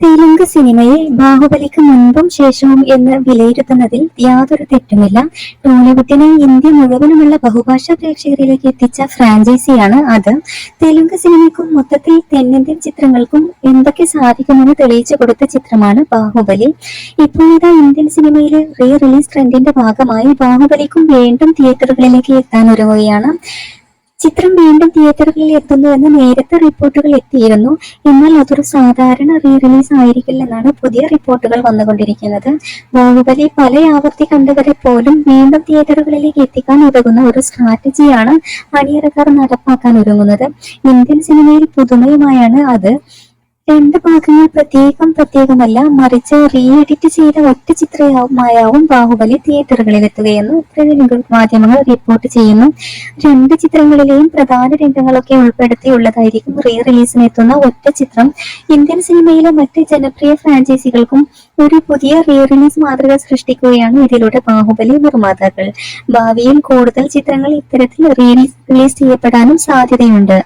തെലുങ്ക് സിനിമയെ ബാഹുബലിക്ക് മുൻപും ശേഷവും എന്ന് വിലയിരുത്തുന്നതിൽ യാതൊരു തെറ്റുമില്ല. ടോളിവുഡിനെ ഇന്ത്യ മുഴുവനുമുള്ള ബഹുഭാഷാ പ്രേക്ഷകരിലേക്ക് എത്തിച്ച ഫ്രാഞ്ചൈസിയാണ് അത്. തെലുങ്ക് സിനിമയ്ക്കും മൊത്തത്തിൽ തെന്നിന്ത്യൻ ചിത്രങ്ങൾക്കും എന്തൊക്കെ സാധിക്കുമെന്ന് തെളിയിച്ചു കൊടുത്ത ചിത്രമാണ് ബാഹുബലി. ഇപ്പോഴത്തെ ഇന്ത്യൻ സിനിമയിലെ റീ റിലീസ് ട്രെൻഡിന്റെ ഭാഗമായി ബാഹുബലിക്കും വീണ്ടും തിയേറ്ററുകളിലേക്ക് എത്താൻ ഒരുങ്ങുകയാണ് ചിത്രം വീണ്ടും തിയേറ്ററുകളിൽ എത്തുന്നുവെന്ന് നേരത്തെ റിപ്പോർട്ടുകൾ എത്തിയിരുന്നു. എന്നാൽ അതൊരു സാധാരണ റീ റിലീസ് ആയിരിക്കില്ലെന്നാണ് പുതിയ റിപ്പോർട്ടുകൾ വന്നുകൊണ്ടിരിക്കുന്നത്. ബാഹുബലി പല ആവർത്തി കണ്ടവരെ പോലും വീണ്ടും തിയേറ്ററുകളിലേക്ക് എത്തിക്കാൻ ഉതകുന്ന ഒരു സ്ട്രാറ്റജിയാണ് അണിയറക്കാർ നടപ്പാക്കാൻ ഒരുങ്ങുന്നത്. ഇന്ത്യൻ സിനിമയിൽ പുതുമയുമായാണ് അത്. രണ്ട് ഭാഗങ്ങൾ പ്രത്യേകം പ്രത്യേകമല്ല മറിച്ച് റീ എഡിറ്റ് ചെയ്ത ഒറ്റ ചിത്രമായാവും ബാഹുബലി തിയേറ്ററുകളിൽ എത്തുകയെന്ന് ഉത്തരവിനുകൾ മാധ്യമങ്ങൾ റിപ്പോർട്ട് ചെയ്യുന്നു. രണ്ട് ചിത്രങ്ങളിലെയും പ്രധാന രംഗങ്ങളൊക്കെ ഉൾപ്പെടുത്തിയുള്ളതായിരിക്കും റീ റിലീസിന് എത്തുന്ന ഒറ്റ ചിത്രം. ഇന്ത്യൻ സിനിമയിലെ മറ്റ് ജനപ്രിയ ഫ്രാഞ്ചൈസികൾക്കും ഒരു പുതിയ റീ റിലീസ് മാതൃക സൃഷ്ടിക്കുകയാണ് ഇതിലൂടെ ബാഹുബലി നിർമ്മാതാക്കൾ. ഭാവിയിൽ കൂടുതൽ ചിത്രങ്ങൾ ഇത്തരത്തിൽ റീ റിലീസ് ചെയ്യപ്പെടാനും സാധ്യതയുണ്ട്.